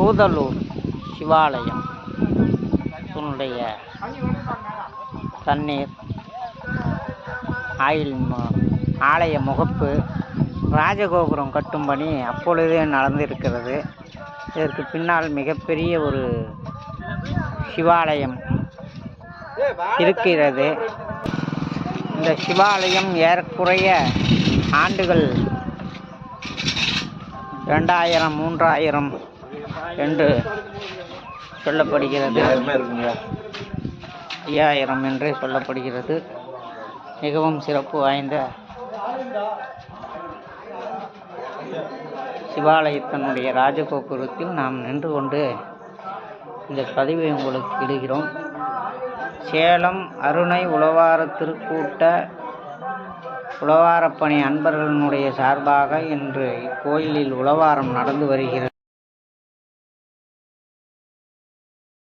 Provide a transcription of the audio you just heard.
கூதலூர் சிவாலயம். தன்னுடைய தண்ணீர் ஆயில் ஆலய முகப்பு ராஜகோபுரம் கட்டும் பணி அப்பொழுதே நடந்திருக்கிறது. இதற்கு பின்னால் மிகப்பெரிய ஒரு சிவாலயம் இருக்கிறது. இந்த சிவாலயம் ஏறக்குறைய ஆண்டுகள் ரெண்டாயிரம் மூன்றாயிரம் என்று சொல்லப்படுகிறது. ஐயாயிரம் என்றே சொல்லப்படுகிறது. மிகவும் சிறப்பு வாய்ந்த சிவாலயத்தினுடைய ராஜகோபுரத்தில் நாம் நின்று கொண்டு இந்த பதிவை உங்களுக்கு இடுகிறோம். சேலம் அருணை உழவார திருக்கூட்ட உழவாரப்பணி அன்பர்களுடைய சார்பாக இன்று இக்கோயிலில் உழவாரம் நடந்து வருகிறது.